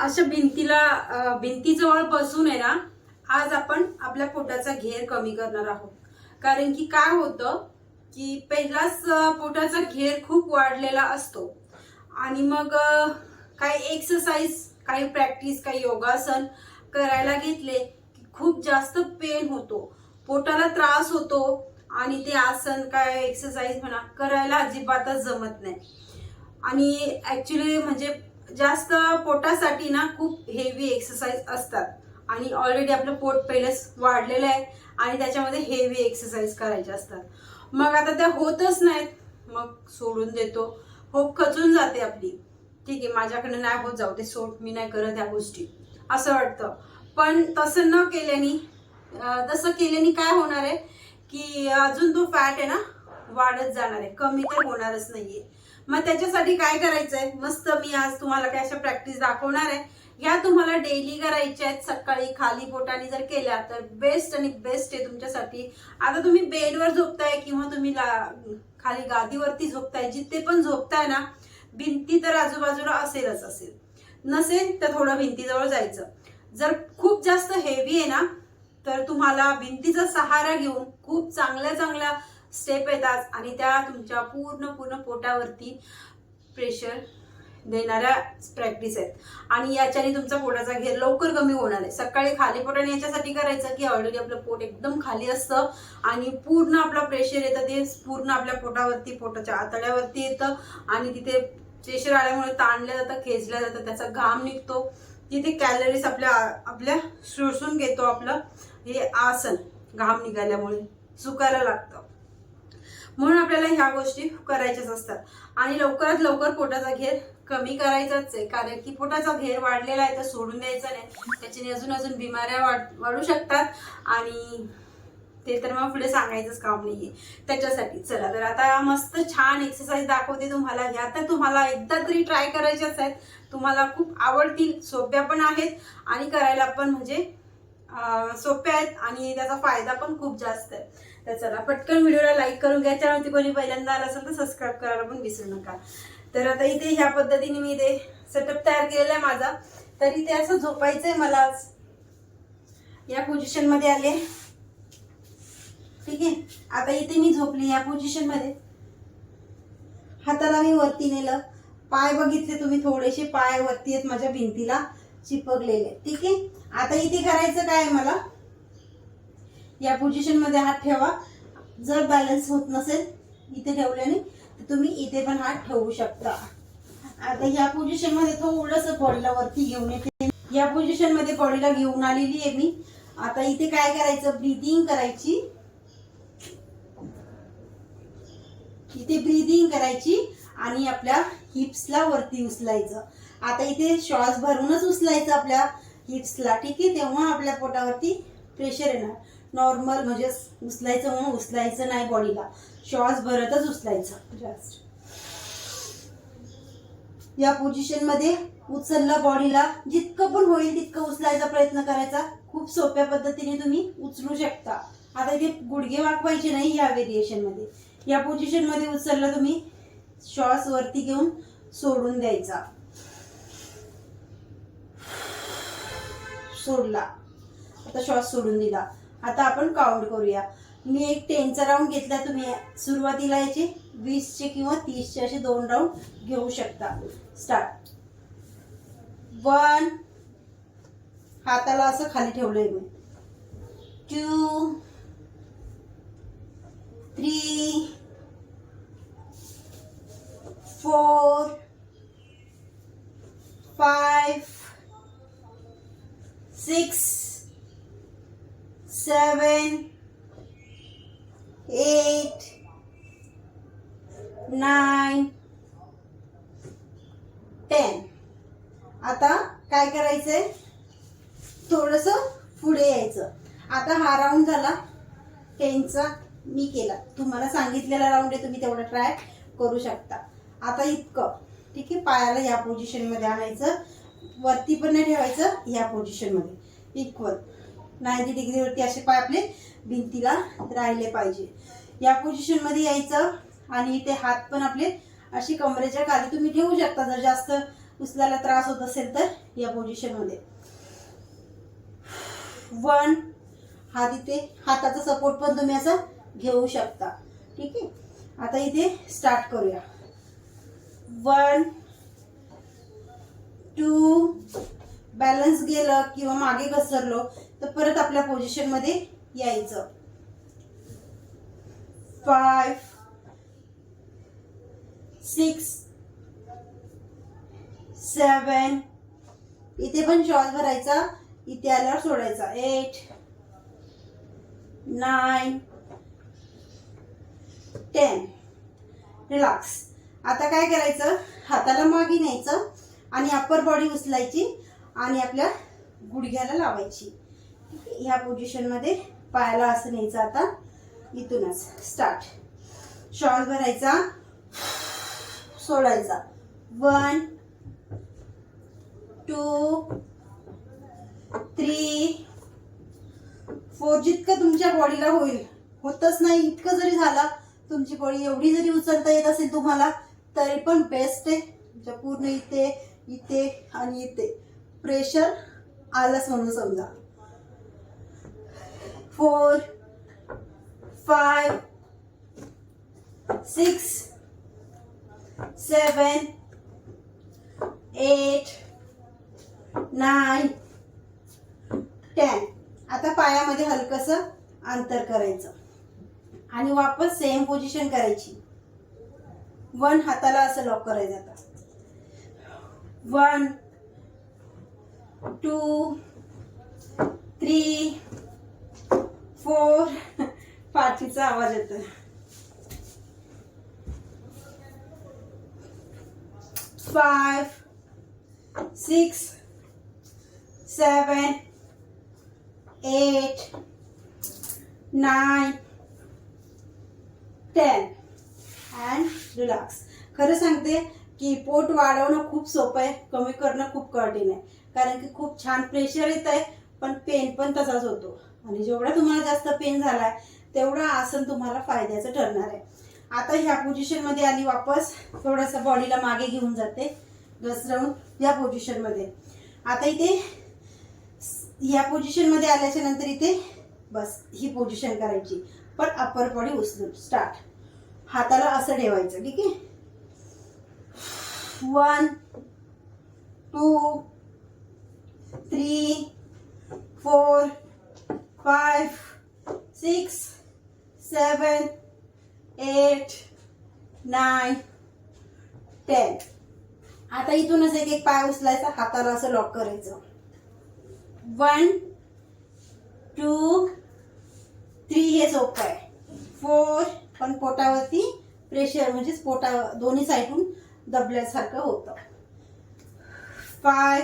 अशा भिंतीला भिंतीजवळ बसून आहे ना आज आपण आपल्या पोटाचा घेर कमी करणार आहोत. कारण की काय होतं की पहिलाच पोटाचा घेर खूप वाढलेला असतो. आणि मग काही एक्सरसाइज काही प्रॅक्टिस काही योगासन करायला घेतले की खूप जास्त पेन होतो. पोटाला त्रास होतो आणि ते आसन काय एक्सरसाइज म्हणा करायला अजिबातच जमत नाही. आणि ॲक्च्युली म्हणजे जास्त पोटासाठी ना खूप हेवी एक्सरसाइज असतात. आणि ऑलरेडी आपलं पोट पहिलेच वाढलेलं आहे आणि त्याच्यामध्ये हेवी एक्सरसाइज करायचे असतात. मग आता त्या होतच नाहीत. मग सोडून देतो. हो खचून जाते आपली. ठीक आहे माझ्याकडे नाही होत जाऊ ते सोड. मी नाही करत या गोष्टी. असं वाटतं. पण तसं न केल्याने तसं केल्याने काय होणार आहे? की अजून तो फॅट आहे ना वाढत जाणार आहे. कमी तर होणारच नाहीये. मग त्याच्यासाठी काय करायचंय? मस्त मी आज तुम्हाला काय अशा प्रॅक्टिस दाखवणार आहे. या तुम्हाला डेली करायच्या आहेत सकाळी खाली पोटाने जर केल्या तर बेस्ट आणि बेस्ट आहे तुमच्यासाठी. आता तुम्ही बेडवर झोपताय किंवा तुम्ही ला- खाली गादीवरती झोपताय जिथे पण झोपताय ना भिंती तर आजूबाजूला असेलच असेल. नसेल तर थोडं भिंतीजवळ जायचं. जर खूप जास्त हेवी आहे ना तर तुम्हाला भिंतीचा सहारा घेऊन खूप चांगल्या चांगल्या स्टेप येतात आणि त्या तुमच्या पूर्ण पूर्ण पोटावरती प्रेशर देणाऱ्या प्रॅक्टिस आहेत. आणि याच्याने तुमचा पोटाचा घेर लवकर कमी होणार आहे. सकाळी खाली पोटाने याच्यासाठी करायचं की ऑलरेडी आपलं पोट एकदम खाली असतं आणि पूर्ण आपला प्रेशर येतं ते पूर्ण आपल्या पोटावरती पोटाच्या आतड्यावरती येतं आणि तिथे प्रेशर आल्यामुळे ताणलं जातं खेचलं जातं त्याचा घाम निघतो. तिथे कॅलरीज आपल्या आपल्या शोषून घेतो आपलं. हे आसन घाम निघाल्यामुळे सुकायला लागतं. म्हणून आपल्याला ह्या गोष्टी करायच्याच असतात. आणि लवकरात लवकर पोटाचा घेर कमी करायचाच आहे. कारण की पोटाचा घेर वाढलेला आहे तर सोडून द्यायचा नाही. त्याच्याने अजून अजून बिमाऱ्या वाढ वाढू शकतात. आणि ते तर मग पुढे सांगायचंच काम नाहीये. त्याच्यासाठी चला तर आता मस्त छान एक्सरसाइज दाखवते तुम्हाला. ह्या तर तुम्हाला एकदा तरी ट्राय करायच्याच आहेत. तुम्हाला खूप आवडतील सोप्या पण आहेत. आणि करायला पण म्हणजे सोप्या आहेत. आणि त्याचा फायदा पण खूप जास्त आहे. तर चला पटकन व्हिडिओला लाईक करून घ्या. चॅनलवरती कोणी पहिल्यांदा आला असेल तर सबस्क्राईब करायला पण विसरू नका. तर आता इथे ह्या पद्धतीने मी इथे सेटअप तयार केलेला आहे माझा. तर इथे असं झोपायचंय मला या पोझिशनमध्ये आले. ठीक आहे? आता इथे मी झोपली या पोझिशनमध्ये हाताला मी वरती नेलं. पाय बघितले तुम्ही थोडेसे. पाय वरती आहेत माझ्या भिंतीला चिपकलेले. ठीक आहे? आता इथे करायचं काय मला? या पोझिशनमध्ये हात ठेवा. जर बॅलन्स होत नसेल इथे ठेवल्याने तर तुम्ही इथे पण हात ठेवू शकता. आता या पोझिशनमध्ये थोडस बॉडीला वरती घेऊन येते. या पोझिशनमध्ये बॉडीला घेऊन आलेली आहे मी. आता इथे काय करायचं? ब्रीदिंग करायची. इथे ब्रीदिंग करायची आणि आपल्या हिप्सला वरती उचलायचं. आता इथे श्वास भरूनच उचलायचं आपल्या हिप्सला ठीक आहे? तेव्हा आपल्या पोटावरती प्रेशर येणार. नॉर्मल म्हणजे उचलायचं म्हणून उचलायचं नाही बॉडीला श्वास भरतच उचलायचं. जास्त या पोझिशनमध्ये उचललं बॉडीला जितकं पण होईल तितकं उचलायचा प्रयत्न करायचा. खूप सोप्या पद्धतीने तुम्ही उचलू शकता. आता इथे गुडघे वाकवायचे नाही या व्हेरिएशनमध्ये या पोझिशनमध्ये उचललं तुम्ही श्वास वरती घेऊन सोडून द्यायचा. सोडला. आता श्वास सोडून दिला. आता आपण काउंट करूया. मी एक टेनचा राऊंड घेतला तुम्ही सुरुवातीला याचे वीसचे किंवा तीसचे असे दोन राऊंड घेऊ शकता. स्टार्ट वन हाताला असं खाली ठेवलंय मी. Two three four five six seven, eight, nine, ten. आता काय करायचंय? थोडस पुढे यायचं. आता हा राऊंड झाला. टेनचा मी केला. तुम्हाला सांगितलेला राऊंड आहे तुम्ही तेवढं ट्राय करू शकता. आता इतकं. ठीक आहे पायाला या पोझिशनमध्ये आणायचं. वरती पण नाही ठेवायचं या पोझिशनमध्ये. इक्वल नाईन्टी डिग्रीवरती असे पाय आपले भिंतीला राहिले पाहिजे. या पोझिशनमध्ये यायचं आणि ते हात पण आपले असे कमरेच्या खाली तुम्ही ठेवू शकता. जर जास्त उचलायला त्रास होत असेल तर या पोझिशनमध्ये वन हा तिथे हाताचा सपोर्ट पण तुम्ही असा घेऊ शकता. ठीक आहे? आता इथे स्टार्ट करूया. वन टू बॅलन्स गेलं किंवा मागे घसरलो तर परत आपल्या पोझिशनमध्ये यायचं. Five six seven. इथे पण शॉल भरायचा इथे आल्यावर सोडायचा. एट. नाईन. टेन. रिलॅक्स. आता काय करायचं? हाताला मागे न्यायचं आणि अप्पर बॉडी उचलायची आणि आपल्या गुडघ्याला लावायची. ह्या पोझिशनमध्ये पायाला असं न्यायचं आता. इथूनच. स्टार्ट शॉल भरायचा. सोडायचा. वन टू थ्री फोर जितकं तुमच्या बॉडीला होईल. होतच नाही इतकं जरी झालं तुमची बॉडी एवढी जरी उचलता येत असेल तुम्हाला तरी पण बेस्ट आहे. तुमच्या पूर्ण इथे इथे आणि इथे. प्रेशर आलंच म्हणून समजा. Four five six seven eight nine ten आता पायामध्ये हलकसं अंतर करायचं. आणि वापस सेम पोझिशन करायची. वन हाताला असं लॉक करायचं आता. वन टू थ्री फोर पाठीचा आवाज येतो five six seven eight nine ten and relax. खरं सांगते की पोट वाढवणं खूप सोपं आहे कमी करणं खूप कठीण आहे. कारण की खूप छान प्रेशर येत आहे पण पेन पण तसाच होतो. आणि जेवढा तुम्हाला जास्त पेन झालाय तेवढं आसन तुम्हाला फायद्याचं ठरणार आहे. आता ह्या पोझिशनमध्ये आली वापस. थोडंसं बॉडीला मागे घेऊन जाते. घसरवून या पोझिशनमध्ये आता इथे ह्या पोझिशनमध्ये आल्याच्यानंतर इथे बस ही पोझिशन करायची. पण अप्पर बॉडी उचलून स्टार्ट हाताला असं ठेवायचं ठीक आहे? One two three four five six seven eight nine ten आता इथूनच एक एक पाय उचलायचा हाताला असं लॉक करायचं. वन टू थ्री हे सोपं आहे. फोर पण पोटावरती प्रेशर म्हणजेच पोटा दोन्ही साईडून दबल्यासारखं होतं. Five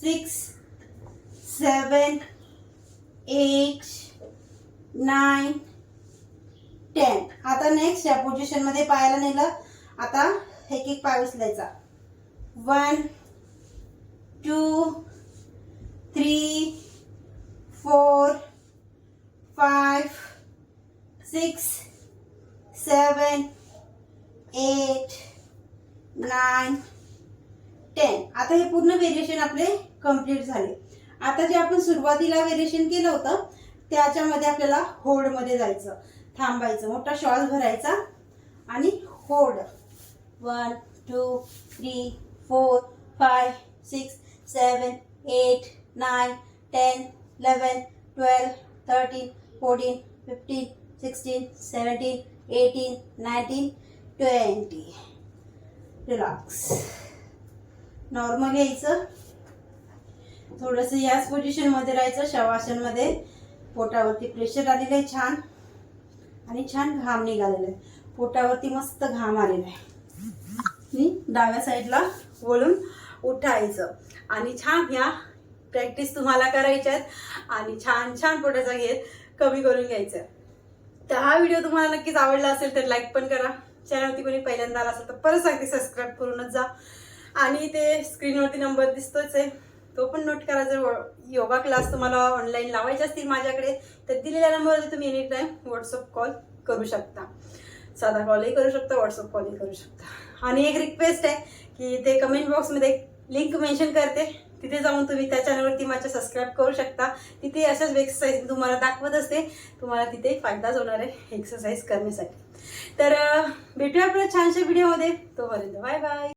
six seven eight nine ten आता नेक्स्ट या पोझिशनमध्ये पायाला नेलं आता एक एक पाय उचलायचा. One two three four five, six seven eight nine ten. आता हे पूर्ण व्हेरिएशन आपले कंप्लीट झाले. आता जे आपण सुरुवातीला व्हेरिएशन केलं होतं त्याच्यामध्ये आपल्याला होडमध्ये जायचं थांबायचं मोठा शॉल भरायचा आणि होड. One two three four five six seven eight nine ten eleven twelve thirteen fourteen fifteen sixteen seventeen eighteen nineteen twenty. Relax normal यायचं. थोडंसं याच पोझिशनमध्ये राहायचं. शवासनमध्ये पोटावरती प्रेशर आलेलं आहे छान. आणि छान घाम निघालेला आहे. पोटावरती मस्त घाम आलेला आहे. आणि डाव्या साईडला वळून उठायचं. आणि छान ह्या प्रॅक्टिस तुम्हाला करायच्या आणि छान छान पोटाचा घेत कमी करून घ्यायचा. आहे. तर हा व्हिडिओ तुम्हाला नक्कीच आवडला असेल तर लाईक पण करा. चॅनलवरती कोणी पहिल्यांदा आला असेल तर परत सांगते सबस्क्राईब करूनच जा. आणि ते स्क्रीनवरती नंबर दिसतोच आहे. तो पण नोट करा जर योगा क्लास तुम्हाला ऑनलाईन लावायचे असतील माझ्याकडे तर दिलेल्या नंबरवरती तुम्ही एनी टाईम व्हॉट्सअप कॉल करू शकता. साधा कॉलही करू शकता व्हॉट्सअप कॉलही करू शकता. आणि एक रिक्वेस्ट आहे की ते कमेंट बॉक्समध्ये लिंक मेन्शन करते. तिथे जाऊन तुम्ही त्या चॅनलवरती माझ्या सबस्क्राईब करू शकता. तिथे अशाच एक्सरसाइज तुम्हाला दाखवत असते. तुम्हाला तिथे फायदाच होणार आहे एक्सरसाइज करण्यासाठी. तर भेटूया आपल्या छानशा व्हिडिओमध्ये तोपर्यंत बाय बाय